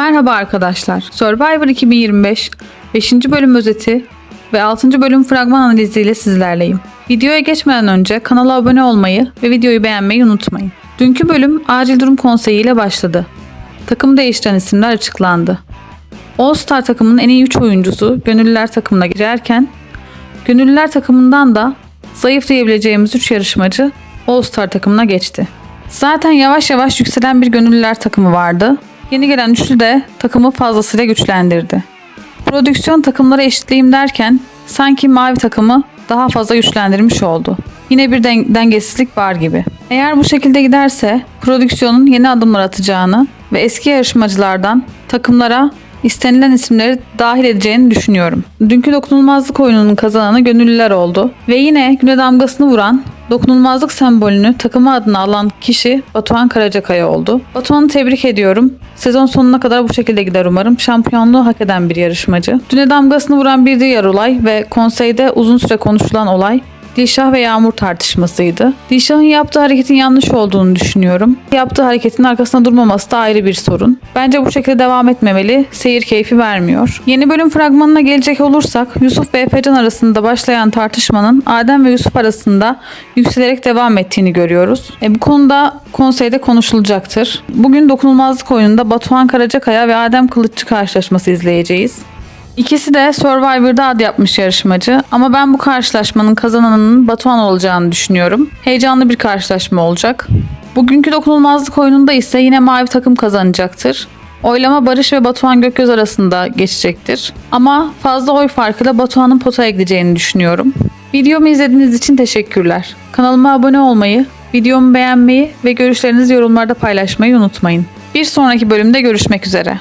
Merhaba arkadaşlar. Survivor 2025 5. bölüm özeti ve 6. bölüm fragman analiziyle sizlerleyim. Videoya geçmeden önce kanala abone olmayı ve videoyu beğenmeyi unutmayın. Dünkü bölüm acil durum konseyi ile başladı. Takım değiştiren isimler açıklandı. All Star takımının en iyi 3 oyuncusu Gönüllüler takımına girerken Gönüllüler takımından da zayıf diyebileceğimiz 3 yarışmacı All Star takımına geçti. Zaten yavaş yavaş yükselen bir gönüllüler takımı vardı. Yeni gelen üçlü de takımı fazlasıyla güçlendirdi. Prodüksiyon takımlara eşitleyeyim derken sanki mavi takımı daha fazla güçlendirmiş oldu. Yine bir den- dengesizlik var gibi. Eğer bu şekilde giderse prodüksiyonun yeni adımlar atacağını ve eski yarışmacılardan takımlara istenilen isimleri dahil edeceğini düşünüyorum. Dünkü dokunulmazlık oyununun kazananı gönüllüler oldu ve yine güne damgasını vuran dokunulmazlık sembolünü takımı adına alan kişi Batuhan Karacakaya oldu. Batuhan'ı tebrik ediyorum. Sezon sonuna kadar bu şekilde gider umarım. Şampiyonluğu hak eden bir yarışmacı. Düne damgasını vuran bir diğer olay ve konseyde uzun süre konuşulan olay Dilşah ve Yağmur tartışmasıydı. Dilşah'ın yaptığı hareketin yanlış olduğunu düşünüyorum. Yaptığı hareketin arkasında durmaması da ayrı bir sorun. Bence bu şekilde devam etmemeli. Seyir keyfi vermiyor. Yeni bölüm fragmanına gelecek olursak Yusuf ve Efecan arasında başlayan tartışmanın Adem ve Yusuf arasında yükselerek devam ettiğini görüyoruz. E, bu konuda konseyde konuşulacaktır. Bugün dokunulmazlık oyununda Batuhan Karacakaya ve Adem Kılıççı karşılaşması izleyeceğiz. İkisi de Survivor'da ad yapmış yarışmacı ama ben bu karşılaşmanın kazananının Batuhan olacağını düşünüyorum. Heyecanlı bir karşılaşma olacak. Bugünkü dokunulmazlık oyununda ise yine mavi takım kazanacaktır. Oylama Barış ve Batuhan Gökgöz arasında geçecektir. Ama fazla oy farkıyla Batuhan'ın potaya gideceğini düşünüyorum. Videomu izlediğiniz için teşekkürler. Kanalıma abone olmayı, videomu beğenmeyi ve görüşlerinizi yorumlarda paylaşmayı unutmayın. Bir sonraki bölümde görüşmek üzere.